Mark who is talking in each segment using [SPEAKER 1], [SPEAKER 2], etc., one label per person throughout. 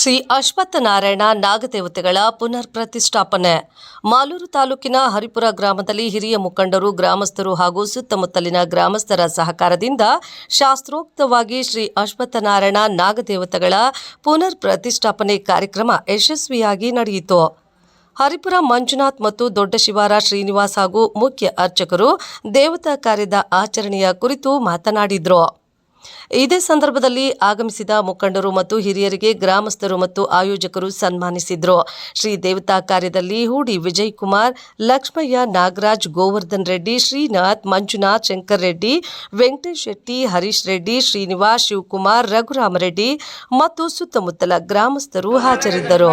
[SPEAKER 1] ಶ್ರೀ ಅಶ್ವತ್ಥನಾರಾಯಣ ನಾಗದೇವತೆಗಳ ಪುನರ್ ಪ್ರತಿಷ್ಠಾಪನೆ ಮಾಲೂರು ತಾಲೂಕಿನ ಹರಿಪುರ ಗ್ರಾಮದಲ್ಲಿ ಹಿರಿಯ ಮುಖಂಡರು, ಗ್ರಾಮಸ್ಥರು ಹಾಗೂ ಸುತ್ತಮುತ್ತಲಿನ ಗ್ರಾಮಸ್ಥರ ಸಹಕಾರದಿಂದ ಶಾಸ್ತ್ರೋಕ್ತವಾಗಿ ಶ್ರೀ ಅಶ್ವತ್ಥನಾರಾಯಣ ನಾಗದೇವತೆಗಳ ಪುನರ್ ಪ್ರತಿಷ್ಠಾಪನೆ ಕಾರ್ಯಕ್ರಮ ಯಶಸ್ವಿಯಾಗಿ ನಡೆಯಿತು. ಹರಿಪುರ ಮಂಜುನಾಥ್ ಮತ್ತು ದೊಡ್ಡ ಶಿವಾರ ಶ್ರೀನಿವಾಸ್ ಹಾಗೂ ಮುಖ್ಯ ಅರ್ಚಕರು ದೇವತಾ ಕಾರ್ಯದ ಆಚರಣೆಯ ಕುರಿತು ಮಾತನಾಡಿದರು. ಇದೇ ಸಂದರ್ಭದಲ್ಲಿ ಆಗಮಿಸಿದ ಮುಖಂಡರು ಮತ್ತು ಹಿರಿಯರಿಗೆ ಗ್ರಾಮಸ್ಥರು ಮತ್ತು ಆಯೋಜಕರು ಸನ್ಮಾನಿಸಿದರು ಶ್ರೀ ದೇವತಾ ಕಾರ್ಯದಲ್ಲಿ ಹೂಡಿ ವಿಜಯ್ ಕುಮಾರ್ ಲಕ್ಷ್ಮಯ್ಯ ನಾಗರಾಜ್ ಗೋವರ್ಧನ್ ರೆಡ್ಡಿ ಶ್ರೀನಾಥ್ ಮಂಜುನಾಥ್ ಶಂಕರ್ ರೆಡ್ಡಿ ವೆಂಕಟೇಶ್ ಶೆಟ್ಟಿ ಹರೀಶ್ ರೆಡ್ಡಿ ಶ್ರೀನಿವಾಸ್ ಶಿವಕುಮಾರ್ ರಘುರಾಮರೆಡ್ಡಿ ಮತ್ತು ಸುತ್ತಮುತ್ತಲ ಗ್ರಾಮಸ್ಥರು ಹಾಜರಿದ್ದರು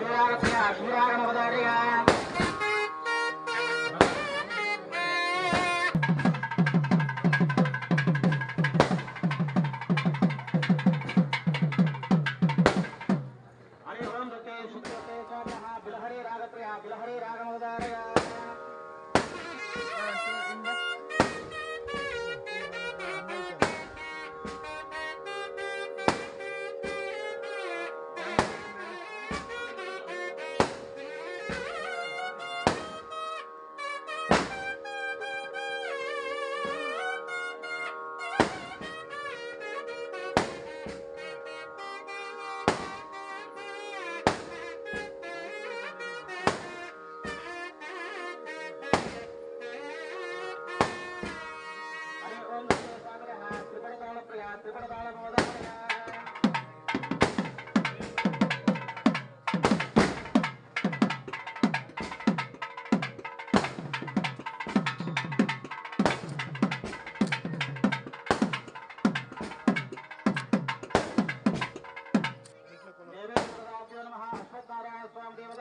[SPEAKER 1] Yeah.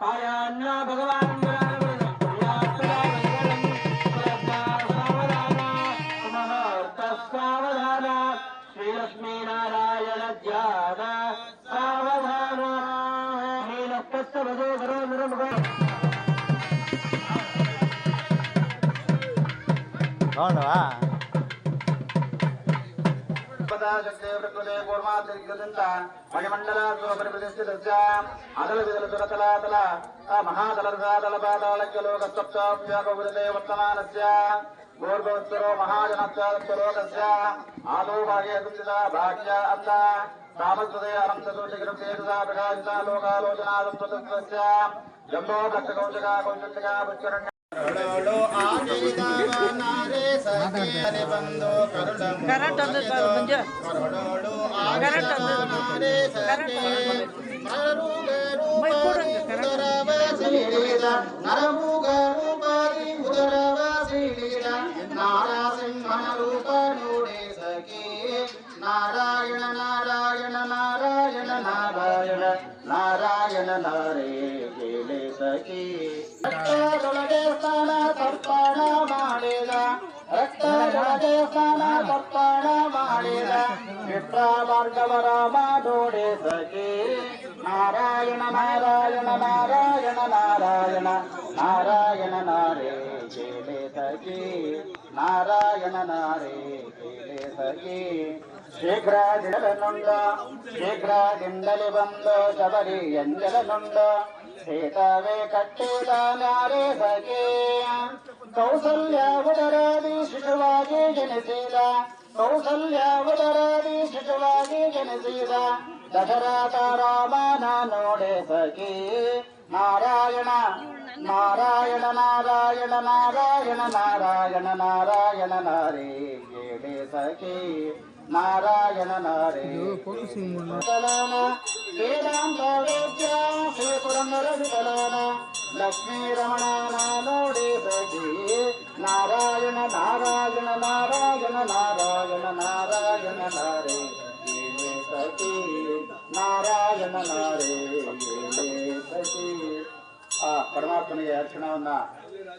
[SPEAKER 1] Paya na bhagavan అవునవా? మహాదలర్గాదలపాదాళక్యలోకసప్తాభ్యాగౌరదేవర్తమానస్య గోర్భవత్సరో మహాజనత్యాలోకస్య ఆలోభాగే గుచ్చిత భాగ్య అంత తామత్సదేరంతోకాలోచనాస్య జంబో భక్త
[SPEAKER 2] కౌశికా కౌశల్యా పుచ్చరణ్య. కరెంట్ ఉంది కొంచెం కరెంట్ ఉంది నారాయణ
[SPEAKER 1] నారాయణ నారాయణ నారాయణ నారాయణ నారే సఖీ సర్పాణ సర్పాణ ರಕ್ತದೊಳಗೆ ಸ್ನಾನ ತರ್ಪಣ ಮಾಡಿದ ಚಿತ್ರ ಮಾರ್ಗವರ ಮಾಡೋಡೆ ಸಖಿ ನಾರಾಯಣ ನಾರಾಯಣ ನಾರಾಯಣ ನಾರಾಯಣ ನಾರಾಯಣ ನಾರೇ ಕೇಳೆ ಸಖಿ ನಾರಾಯಣ ನಾರೇ ಕೇಳೆ ಸಖಿ ಶೀಘ್ರದಿಂದಲನುಂಡ ಶೀಘ್ರದಿಂದಲೇ ಬಂದು ಶಬರಿ ಎಂದಲನುಂಡ ಸೀತಾವೇ ಕಟ್ಟಿದ ನಾರೇ ಸಖಿ ಕೌಸಲ್ಯ ಉದರಾದಿ ಶಿಶುವಾಗಿ ಜನಿಸಿದ ಕೌಸಲ್ಯ ಉದರಾದಿ ಶಿಶುವಾಗಿ ಜನಿಸಿದ ದಶರಥ ರಾಮನ ನೋಡೆ ಸಖಿ ನಾರಾಯಣ ನಾರಾಯಣ ನಾರಾಯಣ ನಾರಾಯಣ ನಾರಾಯಣ ನಾರಾಯಣ ನಾರೇ ಕೇಳೆ ಸಖಿ ನಾರಾಯಣ ನಾರೇ ವಿಠಲನ ವೇದಾಂತ ವೇದ್ಯ ಶ್ರೀ ಪುರಂದರ ವಿಠಲನ ಲಕ್ಷ್ಮೀ ರಮಣನ ನೋಡಿ ಸಖಿ ನಾರಾಯಣ ನಾರಾಯಣ ನಾರಾಯಣ ನಾರಾಯಣ ನಾರಾಯಣ ನಾರೇ ಕೇಳೆ ಸಖಿ ನಾರಾಯಣ ನಾರೇ ಕೇಳೆ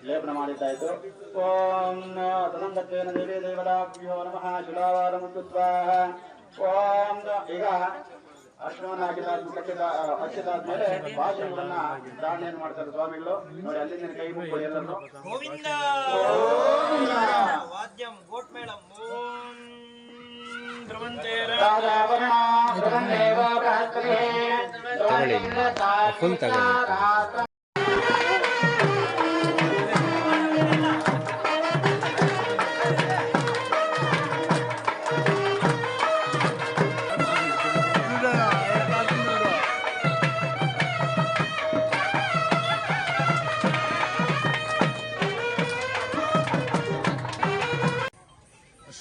[SPEAKER 1] ಲೇಪನ ಮಾಡಿದ್ದಾಯ್ತು. ಓಂ ತದಂತತ್ವೇನ ದೇವಿ ದೇವತಾಭ್ಯೋ ನಮಃ ಶಿಲಾವಾರ ಓಂ ಈಗ ಅರ್ಶನವನ್ನ ಹಾಕಿದ ಕಟ್ಟಿದ ಹಚ್ಚಿದಾದ್ಮೇಲೆ ಭಾಷೆಗಳನ್ನ ಧಾರಣೆಯನ್ನು ಮಾಡ್ತಾರೆ ಸ್ವಾಮಿಗಳು. ನೋಡಿ ಅಲ್ಲಿಂದ ಕೈ ಮುಗ್ಗು ಎಲ್ಲರೂ
[SPEAKER 3] ಗೋವಿಂದ. ವಾದ್ಯಂ ಗೋಟ್ ಮೇಳಂ ಓಂ ಧ್ರುವಂತೆ
[SPEAKER 1] ರಾಜಾವರಣ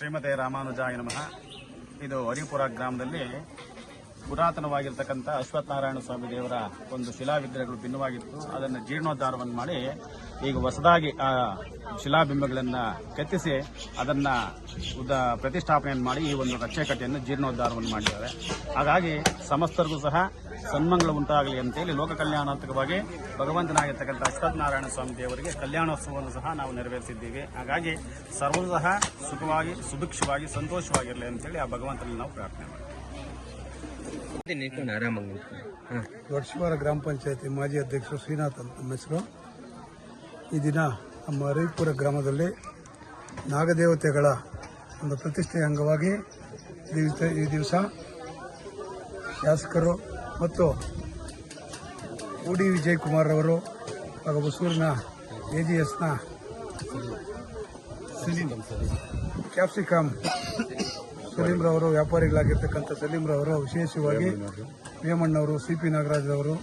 [SPEAKER 4] ಶ್ರೀಮತೆ ರಾಮಾನುಜಾಯ ನಮಃ. ಇದು ಹರಿಪುರ ಗ್ರಾಮದಲ್ಲಿ ಪುರಾತನವಾಗಿರ್ತಕ್ಕಂಥ ಅಶ್ವತ್ಥನಾರಾಯಣ ಸ್ವಾಮಿ ದೇವರ ಒಂದು ಶಿಲಾ ವಿಗ್ರಹಗಳು ಭಿನ್ನವಾಗಿತ್ತು. ಅದನ್ನು ಜೀರ್ಣೋದ್ಧಾರವನ್ನು ಮಾಡಿ ಈಗ ಹೊಸದಾಗಿ ಆ ಶಿಲಾಬಿಂಬಗಳನ್ನು ಕೆತ್ತಿಸಿ ಅದನ್ನ ಉದ ಪ್ರತಿಷ್ಠಾಪನೆಯನ್ನು ಮಾಡಿ ಈ ಒಂದು ರಕ್ಷೆಕಟ್ಟೆಯನ್ನು ಜೀರ್ಣೋದ್ಧಾರವನ್ನು ಮಾಡಿದ್ದಾರೆ. ಹಾಗಾಗಿ ಸಮಸ್ತರಿಗೂ ಸಹ ಸನ್ಮಂಗಳ ಉಂಟಾಗಲಿ ಅಂತೇಳಿ ಲೋಕ ಕಲ್ಯಾಣಾತ್ಮಕವಾಗಿ ಭಗವಂತನಾಗಿರ್ತಕ್ಕಂಥ ಅಶ್ವತ್ಥನಾರಾಯಣ ಸ್ವಾಮಿ ದೇವರಿಗೆ ಕಲ್ಯಾಣೋತ್ಸವವನ್ನು ಸಹ ನಾವು ನೆರವೇರಿಸಿದ್ದೀವಿ. ಹಾಗಾಗಿ ಸರ್ವೂ ಸಹ ಸುಖವಾಗಿ ಸುಭಿಕ್ಷವಾಗಿ ಸಂತೋಷವಾಗಿರಲಿ ಅಂತೇಳಿ ಆ ಭಗವಂತನಲ್ಲಿ ನಾವು ಪ್ರಾರ್ಥನೆ ಮಾಡ್ತೀವಿ.
[SPEAKER 5] ವರ್ಷವಾರ ಗ್ರಾಮ ಪಂಚಾಯತಿ ಮಾಜಿ ಅಧ್ಯಕ್ಷರು ಶ್ರೀನಾಥ್ ಅಂತ ನಮ್ಮ ಹೆಸರು. ಈ ದಿನ ನಮ್ಮ ಹರಿಪುರ ಗ್ರಾಮದಲ್ಲಿ ನಾಗದೇವತೆಗಳ ಒಂದು ಪ್ರತಿಷ್ಠೆಯ ಅಂಗವಾಗಿ ಈ ದಿವಸ- ಶಾಸಕರು ಮತ್ತು ಉಡಿ ವಿಜಯ್ ಕುಮಾರ್ ಅವರು ಹಾಗೂ ಹೊಸೂರಿನ ಎ ಜಿ ಎಸ್ನ ಕ್ಯಾಪ್ಸಿಕಮ್ ಸಲೀಮ್ರವರು ವ್ಯಾಪಾರಿಗಳಾಗಿರ್ತಕ್ಕಂಥ ಸಲೀಮ್ರವರು ವಿಶೇಷವಾಗಿ ವೇಮಣ್ಣವರು ಸಿ ಪಿ ನಾಗರಾಜ್ ಅವರು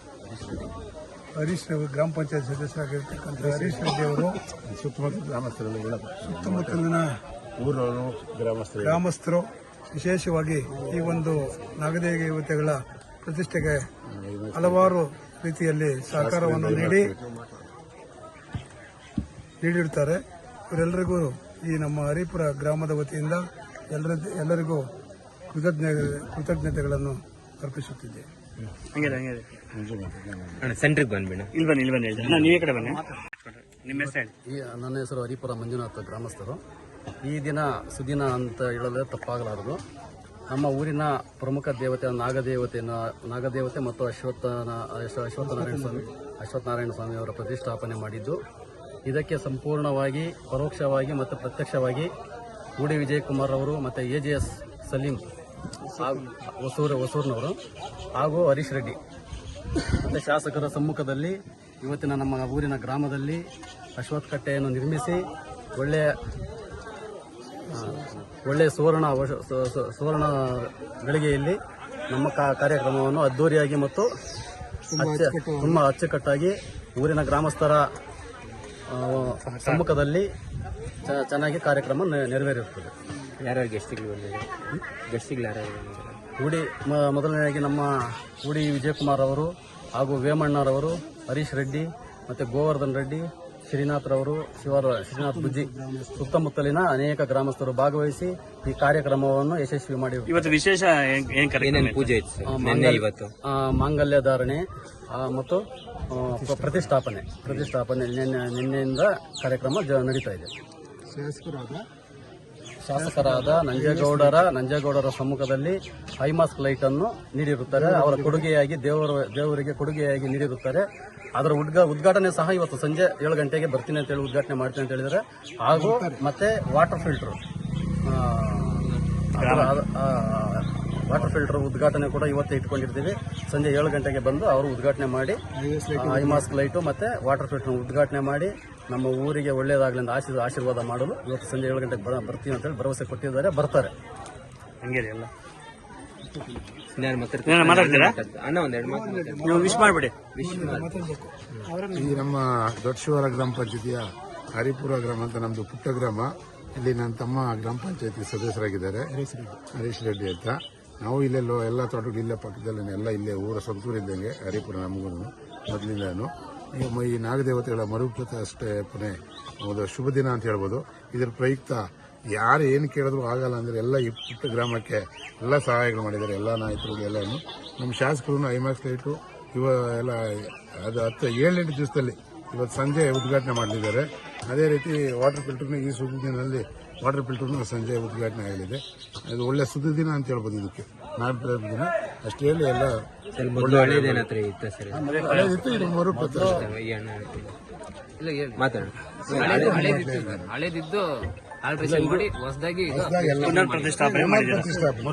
[SPEAKER 5] ಹರೀಶ್ ರಾವ್- ಗ್ರಾಮ ಪಂಚಾಯತ್ ಸದಸ್ಯರಾಗಿರ್ತಕ್ಕಂಥ ಹರೀಶ್ ರೆಡ್ಡಿ ಅವರು
[SPEAKER 6] ಸುತ್ತಮುತ್ತ ಗ್ರಾಮಸ್ಥರಲ್ಲಿ
[SPEAKER 5] ಸುತ್ತಮುತ್ತಲಿನ
[SPEAKER 6] ಊರವರು ಗ್ರಾಮಸ್ಥರು.
[SPEAKER 5] ಗ್ರಾಮಸ್ಥರು ವಿಶೇಷವಾಗಿ ಈ ಒಂದು ನಾಗದೇವತೆಗಳ ಪ್ರತಿಷ್ಠೆಗೆ ಹಲವಾರು ರೀತಿಯಲ್ಲಿ ಸಹಕಾರವನ್ನು ನೀಡಿ ನೀಡಿರ್ತಾರೆ. ಇವರೆಲ್ಲರಿಗೂ ಈ ನಮ್ಮ ಹರಿಪುರ ಗ್ರಾಮದ ವತಿಯಿಂದ ಎಲ್ಲರ ಎಲ್ಲರಿಗೂ ಕೃತಜ್ಞ ಕೃತಜ್ಞತೆಗಳನ್ನು ಅರ್ಪಿಸುತ್ತಿದ್ದೇವೆ
[SPEAKER 3] ಸೆಂಟ್ರಿಗೆ ಬಂದ್ಬಿಡ ಇಲ್ಲಿ ಬನ್ನಿ ಇಲ್ಲಿ ಬನ್ನಿ ಹೇಳ್ತೀನಿ ನಾನು ನೀವೇ ಕಡೆ ಬನ್ನಿ. ನಿಮ್ಮ ಹೆಸರು ಹೇಳಿ.
[SPEAKER 7] ಈ ನನ್ನ ಹೆಸರು ಹರಿಪುರ ಮಂಜುನಾಥ ಗ್ರಾಮಸ್ಥರು. ಈ ದಿನ ಸುದಿನ ಅಂತ ಹೇಳಲು ತಪ್ಪಾಗಲಾರದು. ನಮ್ಮ ಊರಿನ ಪ್ರಮುಖ ದೇವತೆ ನಾಗದೇವತೆ ನಾಗದೇವತೆ ಮತ್ತು ಅಶ್ವತ್ಥನ ಅಶ್ವ- ಅಶ್ವತ್ಥನಾರಾಯಣ ಸ್ವಾಮಿ ಅಶ್ವತ್ಥನಾರಾಯಣ ಸ್ವಾಮಿಯವರ ಪ್ರತಿಷ್ಠಾಪನೆ ಮಾಡಿದ್ದು. ಇದಕ್ಕೆ ಸಂಪೂರ್ಣವಾಗಿ ಪರೋಕ್ಷವಾಗಿ ಮತ್ತು ಪ್ರತ್ಯಕ್ಷವಾಗಿ ಉಡಿ ವಿಜಯಕುಮಾರ್ ಅವರು ಮತ್ತು A J S Salim Hosur ಹೊಸೂರಿನವರು ಹಾಗೂ ಹರೀಶ್ ರೆಡ್ಡಿ. ಮತ್ತು ಶಾಸಕರ ಸಮ್ಮುಖದಲ್ಲಿ ಇವತ್ತಿನ ನಮ್ಮ ಊರಿನ ಗ್ರಾಮದಲ್ಲಿ ಅಶ್ವತ್ಥ ಕಟ್ಟೆಯನ್ನು ನಿರ್ಮಿಸಿ ಒಳ್ಳೆಯ ಒಳ್ಳೆಯ ಸುವರ್ಣ ಸುವರ್ಣ ಗಳಿಗೆಯಲ್ಲಿ ನಮ್ಮ ಕಾ- ಕಾರ್ಯಕ್ರಮವನ್ನು ಅದ್ದೂರಿಯಾಗಿ ಮತ್ತು ತುಂಬ ಅಚ್ಚುಕಟ್ಟಾಗಿ. ಊರಿನ ಗ್ರಾಮಸ್ಥರ ಸಮ್ಮುಖದಲ್ಲಿ ಚೆನ್ನಾಗಿ ಕಾರ್ಯಕ್ರಮ ನೆರವೇರಿರುತ್ತದೆ.
[SPEAKER 3] ಯಾರ್ಯಾರು ಗೆಸ್ಟ್ಗಳು ಬಂದಿದೆ ಗೆಸ್ಟ್ಗಳು ಯಾರ್ಯಾರು ಬಂದಿದ್ದಾರೆ?
[SPEAKER 7] ಉಡಿ ಮ- ಮೊದಲನೆಯಾಗಿ ನಮ್ಮ ಉಡಿ ವಿಜಯಕುಮಾರ್ ಅವರು ಹಾಗೂ ವೇಮಣ್ಣರವರು ಹರೀಶ್ ರೆಡ್ಡಿ ಮತ್ತು ಗೋವರ್ಧನ್ ರೆಡ್ಡಿ ಶ್ರೀನಾಥ್ರವರು ಶಿವರ ಶ್ರೀನಾಥ್ ಬುಜ್ಜಿ ಸುತ್ತಮುತ್ತಲಿನ ಅನೇಕ ಗ್ರಾಮಸ್ಥರು ಭಾಗವಹಿಸಿ ಈ ಕಾರ್ಯಕ್ರಮವನ್ನು ಯಶಸ್ವಿ ಮಾಡಿ
[SPEAKER 3] ಇವತ್ತು ವಿಶೇಷ ಏನ್- ಏನ್ ಕಾರ್ಯಕ್ರಮ ಪೂಜೆ ಇವತ್ತು?
[SPEAKER 7] ಆ, ಮಾಂಗಲ್ಯ- ಆ, ಧಾರಣೆ ಮತ್ತು ಪ್ರತಿಷ್ಠಾಪನೆ ಪ್ರತಿಷ್ಠಾಪನೆ ನಿನ್ನೆ ನಿನ್ನೆಯಿಂದ ಕಾರ್ಯಕ್ರಮ ನಡೀತಾ ಇದೆ. ಶಾಸಕರಾದ ನಂಜೇಗೌಡರ ನಂಜೇಗೌಡರ ಸಮ್ಮುಖದಲ್ಲಿ ಹೈಮಾಸ್ಕ್ ಲೈಟ್ ಅನ್ನು ನೀಡಿರುತ್ತಾರೆ. ಅವರ ಕೊಡುಗೆಯಾಗಿ ದೇವರ, ದೇವರಿಗೆ ಕೊಡುಗೆಯಾಗಿ ನೀಡಿರುತ್ತಾರೆ. ಅದರ ಉದ್ಘಾ, ಉದ್ಘಾಟನೆ ಸಹ ಇವತ್ತು ಸಂಜೆ ಏಳು ಗಂಟೆಗೆ ಬರ್ತೀನಿ ಅಂತ ಹೇಳಿ ಉದ್ಘಾಟನೆ ಮಾಡ್ತೀನಿ ಅಂತ ಹೇಳಿದರೆ ಹಾಗೂ ಮತ್ತೆ ವಾಟರ್ ಫಿಲ್ಟರ್ ವಾಟರ್ ಫಿಲ್ಟರ್ ಉದ್ಘಾಟನೆ ಕೂಡ ಇವತ್ತೇ ಇಟ್ಕೊಂಡಿರ್ತೀವಿ. ಸಂಜೆ ಏಳು ಗಂಟೆಗೆ ಬಂದು ಅವರು ಉದ್ಘಾಟನೆ ಮಾಡಿ ಐ ಮಾಸ್ಕ್ ಲೈಟು ಮತ್ತೆ ವಾಟರ್ ಫಿಲ್ಟರ್ ಉದ್ಘಾಟನೆ ಮಾಡಿ ನಮ್ಮ ಊರಿಗೆ ಒಳ್ಳೆಯದಾಗಲಿ ಅಂತ ಆಶೀರ್ವಾದ ಆಶೀರ್ವಾದ ಮಾಡಲು ಇವತ್ತು ಸಂಜೆ ಏಳು ಗಂಟೆಗೆ ಬರ- ಬರ್ತೀವಿ ಅಂತ ಹೇಳಿ ಭರವಸೆ ಕೊಟ್ಟಿದ್ದಾರೆ ಬರ್ತಾರೆ.
[SPEAKER 3] ಹಂಗೆ ಎಲ್ಲ. ಮಾತಾಡ್ತೀರಾ? ಅಣ್ಣ ಒಂದೆರಡು ಮಾತು ನೀವು ವಿಶ್ ಮಾಡ್ಬಿಡಿ.
[SPEAKER 6] ಈ ನಮ್ಮ ದೊಡ್ಡ ಶಿವರ ಗ್ರಾಮ ಪಂಚಾಯತಿಯ ಹರಿಪುರ ಗ್ರಾಮ ಅಂತ ನಮ್ದು ಪುಟ್ಟ ಗ್ರಾಮ. ಇಲ್ಲಿ ನನ್ನ ತಮ್ಮ ಗ್ರಾಮ ಪಂಚಾಯತಿ ಸದಸ್ಯರಾಗಿದ್ದಾರೆ. ಹರೀಶ್ ರೆಡ್ಡಿ ಅಂತ. ನಾವು ಇಲ್ಲೆಲ್ಲೋ ಎಲ್ಲ ತೋಟಗಳು ಇಲ್ಲೇ ಪಕ್ಕದಲ್ಲೇ ಎಲ್ಲ ಇಲ್ಲೇ ಊರ ಸ್ವಂತೂರಿದ್ದಂಗೆ, ಹರಿಪುರ ನಮಗೂ ಮೊದಲಿಂದನು. ಈ ನಾಗದೇವತೆಗಳ ಈ ಅಷ್ಟೇ ಮರುಪ್ರತಿಷ್ಠಾಪನೆ ಒಂದು ಶುಭ ದಿನ ಅಂತ ಹೇಳ್ಬೋದು. ಇದ್ರ ಪ್ರಯುಕ್ತ ಯಾರು ಏನು ಕೇಳಿದ್ರು ಆಗಲ್ಲ ಅಂದರೆ ಎಲ್ಲ ಇಪ್ಪತ್ತು ಗ್ರಾಮಕ್ಕೆ ಎಲ್ಲ ಸಹಾಯಗಳು ಮಾಡಿದ್ದಾರೆ, ಎಲ್ಲ ನಾಯಕರುಗಳು ಎಲ್ಲನೂ. ನಮ್ಮ ಶಾಸಕರು ಐಮ್ಯಾಕ್ಸ್ ಲೈಟು, ಇವ ಎಲ್ಲ, ಅದು ಹತ್ತು, ಏಳೆಂಟು ದಿವಸದಲ್ಲಿ ಇವತ್ತು ಸಂಜೆ ಉದ್ಘಾಟನೆ ಮಾಡಲಿದ್ದಾರೆ ಅದೇ ರೀತಿ ವಾಟರ್ ಫಿಲ್ಟರ್ನ ಈ ಶುಭ ದಿನದಲ್ಲಿ ವಾಟರ್ ಫಿಲ್ಟರ್ನ ಸಂಜೆ ಉದ್ಘಾಟನೆ ಆಗಲಿದೆ. ಅದು ಒಳ್ಳೆ ಸುದ್ದಿ ದಿನ ಅಂತ ಹೇಳ್ಬೋದು ಇದಕ್ಕೆ. ನಾಳೆ ದಿನ ಅಷ್ಟೇ ಹೇಳಿ ಎಲ್ಲ ಹಳೇದಿತ್ತು ಇದು
[SPEAKER 8] ಹಳೇದಿದ್ದು ಮಾಡಿ ಹೊಸದಾಗಿ
[SPEAKER 6] ಹೊಸ್ದಾಗಿ
[SPEAKER 3] ಪ್ರತಿಷ್ಠಾಪನೆ ಮಾಡಿದ್ದೀರಾ?
[SPEAKER 6] ಪ್ರತಿಷ್ಠಾಪನೆ